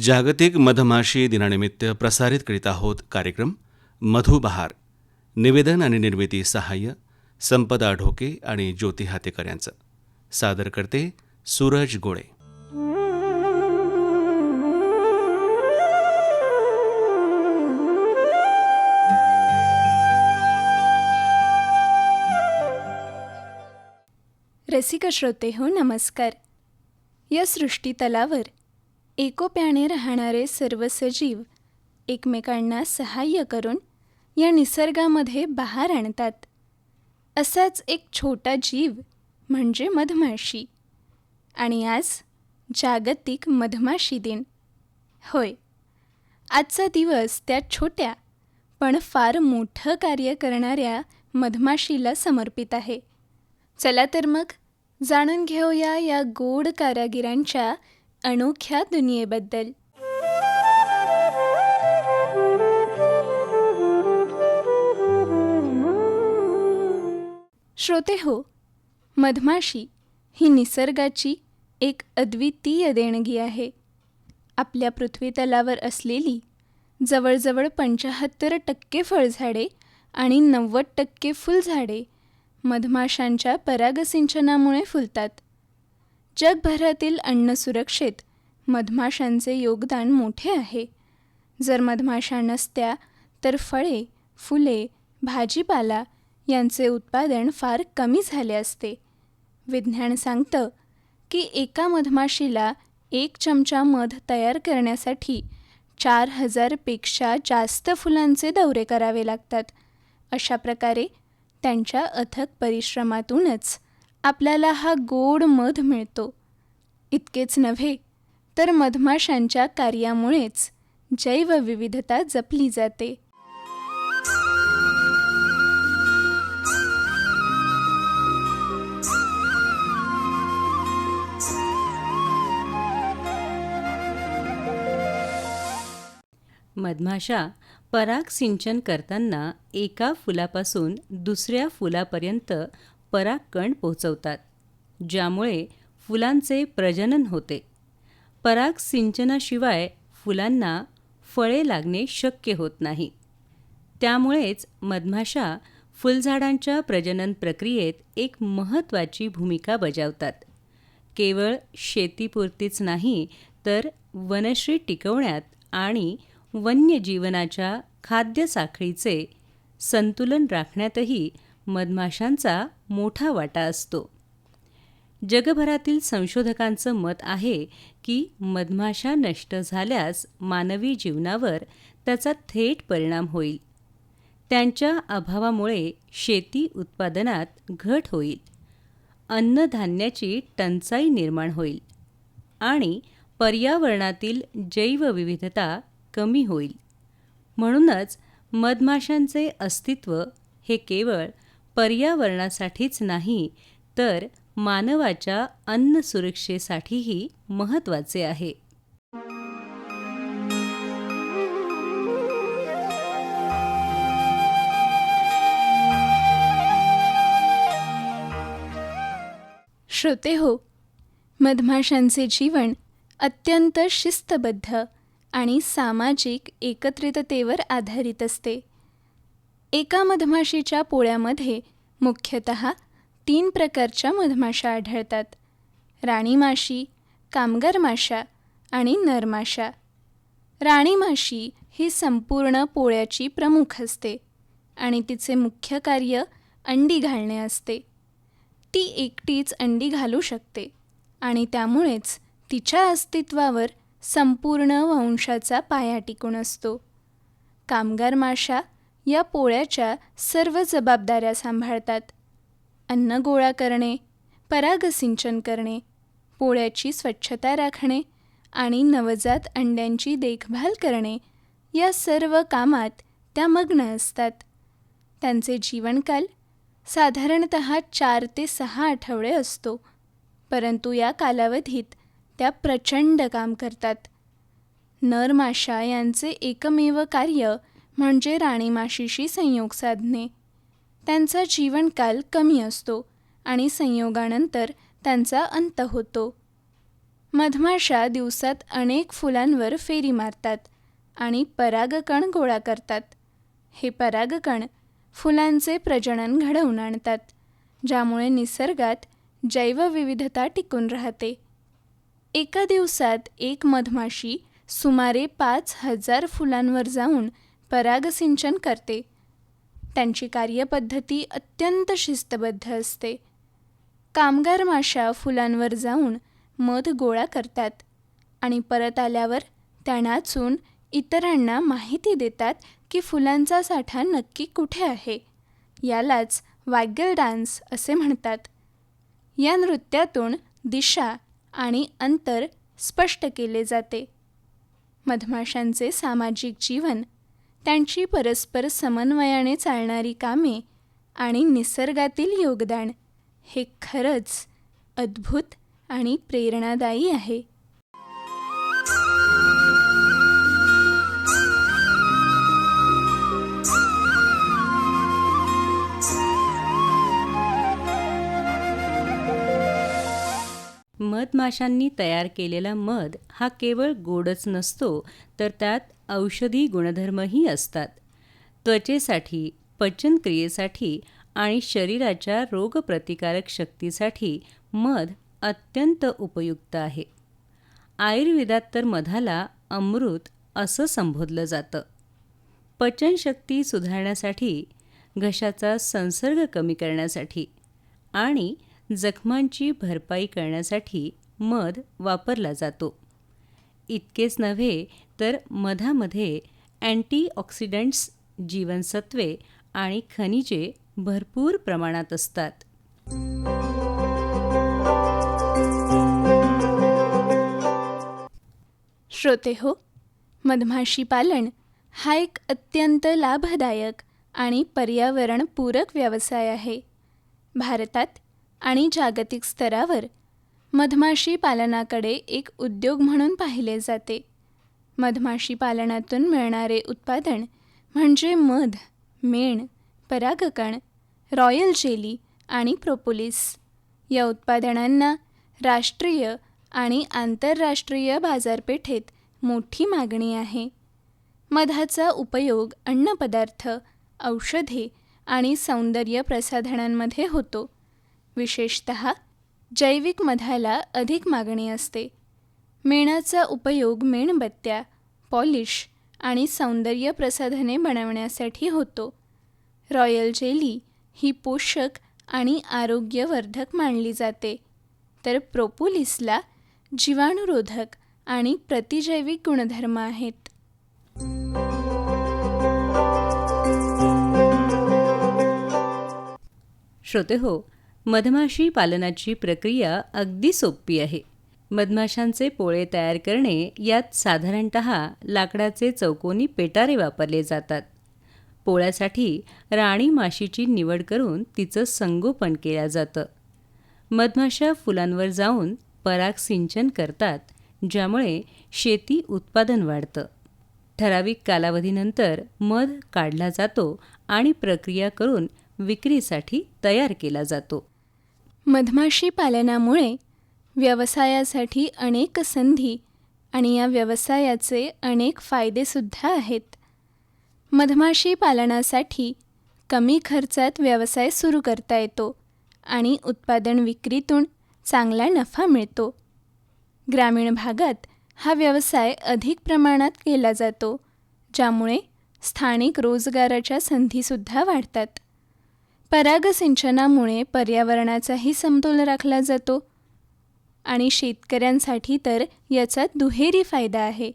जागतिक मधमाशी दिनानिमित्त प्रसारित करीत आहोत कार्यक्रम मधुबहार निवेदन आणि निर्मिती सहाय्य संपदा ढोके आणि ज्योती हातेकर यांचं. सादर करते सूरज गोळे. रसिक श्रोते हो नमस्कार. या सृष्टी तलावर एकोप्याने राहणारे सर्व सजीव एकमेकांना सहाय्य करून या निसर्गामध्ये बहार आणतात. असाच एक छोटा जीव म्हणजे मधमाशी. आणि आज जागतिक मधमाशी दिन. होय आजचा दिवस त्या छोट्या पण फार मोठं कार्य करणाऱ्या मधमाशीला समर्पित आहे. चला तर मग जाणून घेऊया या गोड कारागिरांच्या अनोख्या दुनियेबद्दल. श्रोते हो मधमाशी ही निसर्गाची एक अद्वितीय देणगी आहे. आपल्या पृथ्वीतलावर असलेली जवळजवळ पंचाहत्तर टक्के फळझाडे आणि नव्वद टक्के फुलझाडे मधमाशांच्या परागसिंचनामुळे फुलतात. जगभरातील अन्न सुरक्षेत मधमाशांचे योगदान मोठे आहे. जर मधमाशा नसत्या तर फळे फुले भाजीपाला यांचे उत्पादन फार कमी झाले असते. विज्ञान सांगतं की एका मधमाशीला एक चमचा मध तयार करण्यासाठी चार हजारपेक्षा जास्त फुलांचे दौरे करावे लागतात. अशा प्रकारे त्यांच्या अथक परिश्रमातूनच आपल्याला हा गोड मध मिळतो. इतकेच नव्हे तर मधमाशांच्या कार्यामुळेच जैवविविधता जपली जाते. मधमाशा पराग सिंचन करताना एका फुलापासून दुसऱ्या फुलापर्यंत परागकण पोहोचवतात ज्यामुळे फुलांचे प्रजनन होते. पराग सिंचनाशिवाय फुलांना फळे लागणे शक्य होत नाही. त्यामुळेच मधमाशा फुलझाडांच्या प्रजनन प्रक्रियेत एक महत्त्वाची भूमिका बजावतात. केवळ शेतीपुरतीच नाही तर वनश्री टिकवण्यात आणि वन्यजीवनाच्या खाद्यसाखळीचे संतुलन राखण्यातही मधमाशांचा मोठा वाटा असतो. जगभरातील संशोधकांचं मत आहे की मधमाशा नष्ट झाल्यास मानवी जीवनावर त्याचा थेट परिणाम होईल. त्यांच्या अभावामुळे शेती उत्पादनात घट होईल. अन्नधान्याची टंचाई निर्माण होईल आणि पर्यावरणातील जैवविविधता कमी होईल. म्हणूनच मधमाशांचे अस्तित्व हे केवळ पर्यावरणासाठीच नाही तर मानवाच्या अन्न सुरक्षेसाठीही महत्त्वाचे आहे. श्रोते हो मधमाशांचे जीवन अत्यंत शिस्तबद्ध आणि सामाजिक एकत्रिततेवर आधारित असते. एका मधमाशीच्या पोळ्यामध्ये मुख्यतः तीन प्रकारच्या मधमाशा आढळतात. राणीमाशी कामगार माशा आणि नरमाशा राणीमाशी ही संपूर्ण पोळ्याची प्रमुख असते आणि तिचे मुख्य कार्य अंडी घालणे असते. ती एकटीच अंडी घालू शकते आणि त्यामुळेच तिच्या अस्तित्वावर संपूर्ण वंशाचा पाया टिकून असतो. कामगार माशा या पोळ्याच्या सर्व जबाबदाऱ्या सांभाळतात. अन्न गोळा करणे परागसिंचन करणे पोळ्याची स्वच्छता राखणे आणि नवजात अंड्यांची देखभाल करणे या सर्व कामात त्या मग्न असतात. त्यांचे जीवनकाल साधारणत चार ते सहा आठवडे असतो परंतु या कालावधीत त्या प्रचंड काम करतात. नर माशा यांचे एकमेव कार्य म्हणजे राणी माशीशी संयोग साधणे. त्यांचा जीवनकाल कमी असतो आणि संयोगानंतर त्यांचा अंत होतो. मधमाशा दिवसात अनेक फुलांवर फेरी मारतात आणि परागकण गोळा करतात. हे परागकण फुलांचे प्रजनन घडवून आणतात ज्यामुळे निसर्गात जैवविविधता टिकून राहते. एका दिवसात एक मधमाशी सुमारे पाच हजार फुलांवर जाऊन परागसिंचन करते. त्यांची कार्यपद्धती अत्यंत शिस्तबद्ध असते. कामगार माशा फुलांवर जाऊन मध गोळा करतात आणि परत आल्यावर त्या नाचून इतरांना माहिती देतात की फुलांचा साठा नक्की कुठे आहे. यालाच वाग्यल डान्स असे म्हणतात. या नृत्यातून दिशा आणि अंतर स्पष्ट केले जाते. मधमाशांचे सामाजिक जीवन त्यांची परस्पर समन्वयाने चालणारी कामे आणि निसर्गातील योगदान हे खरंच अद्भुत आणि प्रेरणादायी आहे. मधमाशांनी तयार केलेला मध हा केवळ गोडच नसतो तर त्यात औषधी गुणधर्मही असतात. त्वचेसाठी पचनक्रियेसाठी आणि शरीराच्या रोगप्रतिकारक शक्तीसाठी मध अत्यंत उपयुक्त आहे. आयुर्वेदात तर मधाला अमृत असं संबोधलं जातं. पचनशक्ती सुधारण्यासाठी घशाचा संसर्ग कमी करण्यासाठी आणि जखमांची भरपाई करण्यासाठी मध वापरला जातो. इतकेच नव्हे तर मधामध्ये अँटीऑक्सिडंट्स जीवनसत्वे आणि खनिजे भरपूर प्रमाणात असतात. श्रोते हो मधमाशी पालन हा एक अत्यंत लाभदायक आणि पर्यावरणपूरक व्यवसाय आहे. भारतात आणि जागतिक स्तरावर मधमाशी पालनाकडे एक उद्योग म्हणून पाहिले जाते. मधमाशी पालनातून मिळणारे उत्पादन म्हणजे मध मेण परागकण रॉयल जेली आणि प्रोपोलिस. या उत्पादनांना राष्ट्रीय आणि आंतरराष्ट्रीय बाजारपेठेत मोठी मागणी आहे. मधाचा उपयोग अन्नपदार्थ औषधे आणि सौंदर्य प्रसाधनांमध्ये होतो. विशेषत जैविक मधाला अधिक मागणी असते. मेणाचा उपयोग मेणबत्त्या पॉलिश आणि सौंदर्य प्रसाधने बनवण्यासाठी होतो. रॉयल जेली ही पोषक आणि आरोग्यवर्धक मानली जाते. तर प्रोपोलिसला जीवाणुरोधक आणि प्रतिजैविक गुणधर्म आहेत. श्रोते हो मधमाशी पालनाची प्रक्रिया अगदी सोपी आहे. मधमाशांचे पोळे तयार करणे यात साधारणत लाकडाचे चौकोनी पेटारे वापरले जातात. पोळ्यासाठी राणी माशीची निवड करून तिचं संगोपन केलं जातं. मधमाशा फुलांवर जाऊन पराग सिंचन करतात ज्यामुळे शेती उत्पादन वाढतं. ठराविक कालावधीनंतर मध काढला जातो आणि प्रक्रिया करून विक्रीसाठी तयार केला जातो. मधमाशी पालनामुळे व्यवसायासाठी अनेक संधी आणि या व्यवसायाचे अनेक फायदेसुद्धा आहेत. मधमाशी पालनासाठी कमी खर्चात व्यवसाय सुरू करता येतो आणि उत्पादन विक्रीतून चांगला नफा मिळतो. ग्रामीण भागात हा व्यवसाय अधिक प्रमाणात केला जातो ज्यामुळे स्थानिक रोजगाराच्या संधीसुद्धा वाढतात. परागसिंचनामुळे पर्यावरणाचाही समतोल राखला जातो. आणि शेतकऱ्यांसाठी तर याचा दुहेरी फायदा आहे.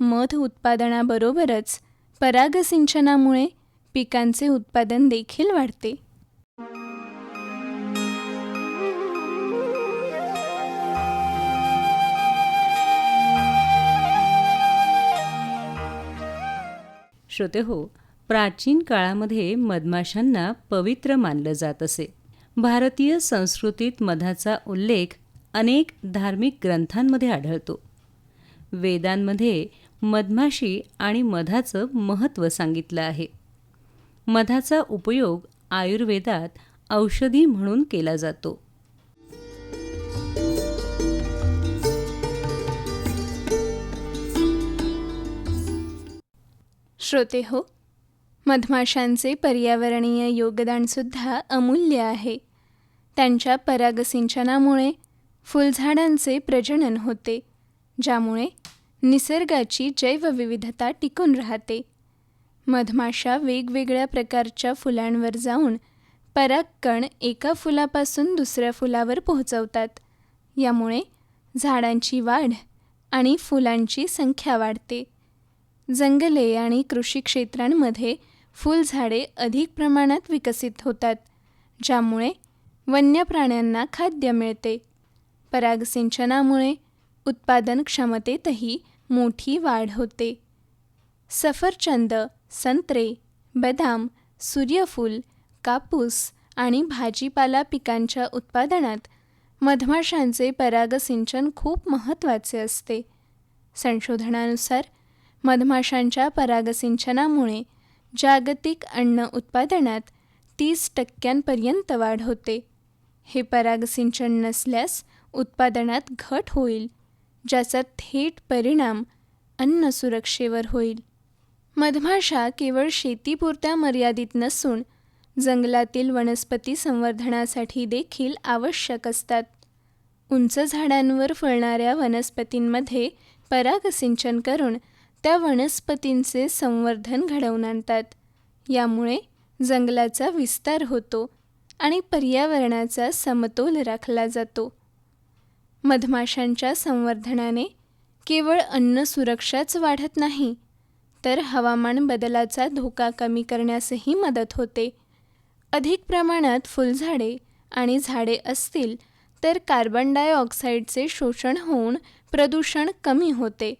मध उत्पादनाबरोबरच परागसिंचनामुळे पिकांचे उत्पादन देखील वाढते. श्रोते हो प्राचीन काळामध्ये मधमाशांना पवित्र मानलं जात असे. भारतीय संस्कृतीत मधाचा उल्लेख अनेक धार्मिक ग्रंथांमध्ये आढळतो. वेदांमध्ये मधमाशी आणि मधाचं महत्त्व सांगितलं आहे. मधाचा उपयोग आयुर्वेदात औषधी म्हणून केला जातो. श्रोते हो मधमाशांचे पर्यावरणीय योगदानसुद्धा अमूल्य आहे. त्यांच्या परागसिंचनामुळे फुलझाडांचे प्रजनन होते ज्यामुळे निसर्गाची जैवविविधता टिकून राहते. मधमाशा वेगवेगळ्या प्रकारच्या फुलांवर जाऊन परागकण एका फुलापासून दुसऱ्या फुलावर पोहोचवतात. यामुळे झाडांची वाढ आणि फुलांची संख्या वाढते. जंगले आणि कृषी क्षेत्रांमध्ये फुलझाडे अधिक प्रमाणात विकसित होतात ज्यामुळे वन्य प्राण्यांना खाद्य मिळते. परागसिंचनामुळे उत्पादन क्षमतेतही मोठी वाढ होते. सफरचंद संत्रे बदाम सूर्यफूल कापूस आणि भाजीपाला पिकांच्या उत्पादनात मधमाशांचे परागसिंचन खूप महत्त्वाचे असते. संशोधनानुसार मधमाशांच्या परागसिंचनामुळे जागतिक अन्न उत्पादनात तीस टक्क्यांपर्यंत वाढ होते. हे परागसिंचन नसल्यास उत्पादनात घट होईल ज्याचा थेट परिणाम अन्न सुरक्षेवर होईल. मधमाशा केवळ शेतीपुरत्या मर्यादित नसून जंगलातील वनस्पती संवर्धनासाठी देखील आवश्यक असतात. उंच झाडांवर फळणाऱ्या वनस्पतींमध्ये परागसिंचन करून त्या वनस्पतींचे संवर्धन घडवून आणतात. यामुळे जंगलाचा विस्तार होतो आणि पर्यावरणाचा समतोल राखला जातो. मधमाशांच्या संवर्धनाने केवळ अन्न सुरक्षाच वाढत नाही तर हवामान बदलाचा धोका कमी करण्यासही मदत होते. अधिक प्रमाणात फुलझाडे आणि झाडे असतील तर कार्बन डायऑक्साईडचे शोषण होऊन प्रदूषण कमी होते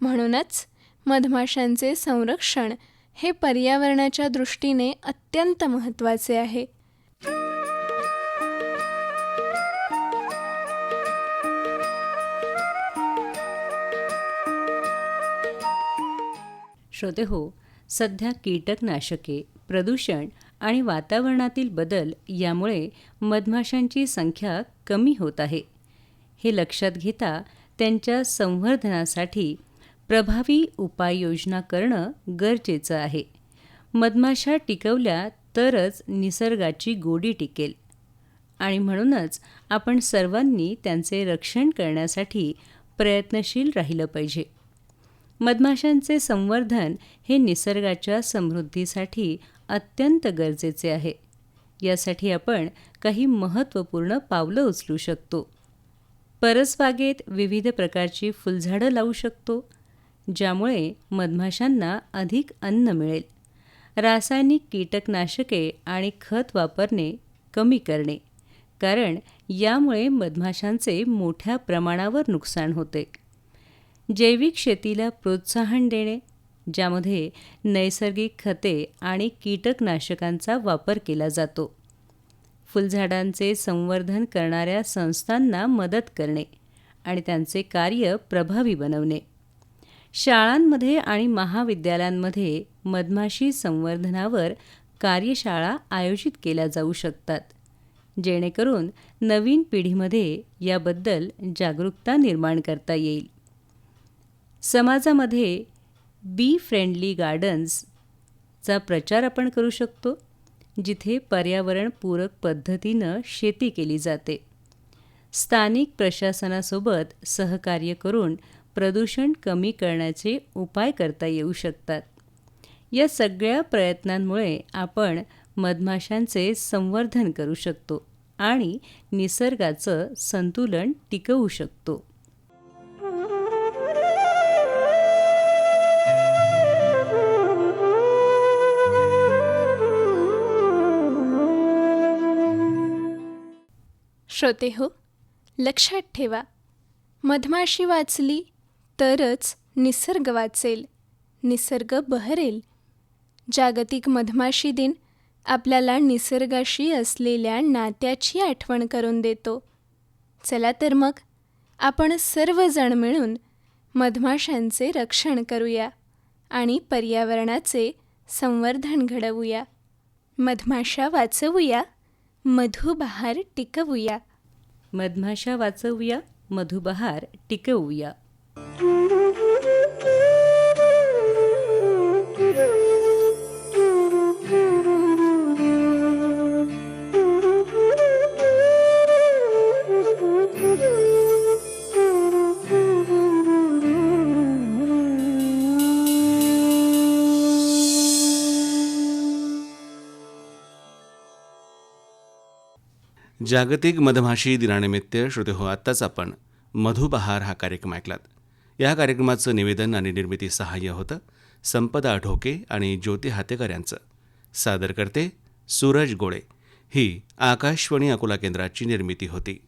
म्हणूनच मधमाशांचे संरक्षण हे पर्यावरणाच्या दृष्टीने अत्यंत महत्त्वाचे आहे. श्रोते हो सध्या कीटकनाशके प्रदूषण आणि वातावरणातील बदल यामुळे मधमाशांची संख्या कमी होत आहे. हे लक्षात घेता त्यांच्या संवर्धनासाठी प्रभावी उपाययोजना करणं गरजेचं आहे. मधमाशा टिकवल्या तरच निसर्गाची गोडी टिकेल. आणि म्हणूनच आपण सर्वांनी त्यांचे रक्षण करण्यासाठी प्रयत्नशील राहिलं पाहिजे. मधमाशांचे संवर्धन हे निसर्गाच्या समृद्धीसाठी अत्यंत गरजेचे आहे. यासाठी आपण काही महत्त्वपूर्ण पावलं उचलू शकतो. परसबागेत विविध प्रकारची फुलझाडं लावू शकतो. ज्यामुळे मधमाशांना अधिक अन्न मिळेल. रासायनिक कीटकनाशके आणि खत वापरणे कमी करणे कारण यामुळे मधमाशांचे मोठ्या प्रमाणावर नुकसान होते. जैविक शेतीला प्रोत्साहन देणे ज्यामध्ये नैसर्गिक खते आणि कीटकनाशकांचा वापर केला जातो. फुलझाडांचे संवर्धन करणाऱ्या संस्थांना मदत करणे आणि त्यांचे कार्य प्रभावी बनवणे. शाळांमध्ये आणि महाविद्यालयांमध्ये मधमाशी संवर्धनावर कार्यशाळा आयोजित केल्या जाऊ शकतात. जेणेकरून नवीन पिढीमध्ये याबद्दल जागरूकता निर्माण करता येईल. समाजामध्ये बी फ्रेंडली गार्डन्सचा प्रचार आपण करू शकतो जिथे पर्यावरणपूरक पद्धतीनं शेती केली जाते. स्थानिक प्रशासनासोबत सहकार्य करून प्रदूषण कमी करण्याचे उपाय करता येऊ शकतात. या सगळ्या प्रयत्नांमुळे आपण मधमाशांचे संवर्धन करू शकतो आणि निसर्गाचं संतुलन टिकवू शकतो. श्रोते हो लक्षात ठेवा मधमाशी वाचली तरच निसर्ग वाचेल निसर्ग बहरेल. जागतिक मधमाशी दिन आपल्याला निसर्गाशी असलेल्या नात्याची आठवण करून देतो. चला तर मग आपण सर्वजण मिळून मधमाशांचे रक्षण करूया आणि पर्यावरणाचे संवर्धन घडवूया. मधमाशा वाचवूया मधुबहार टिकवूया. मधमाशा वाचवूया मधुबहार टिकवूया. जागतिक मधमाशी दिनानिमित्त श्रोते हो आत्ताच आपण मधुबहार हा कार्यक्रम ऐकलात. या कार्यक्रमाचं निवेदन आणि निर्मिती सहाय्य होतं संपदा ढोके आणि ज्योती हातेकर यांचं सादर करते सूरज गोळे ही आकाशवाणी अकोला केंद्राची निर्मिती होती.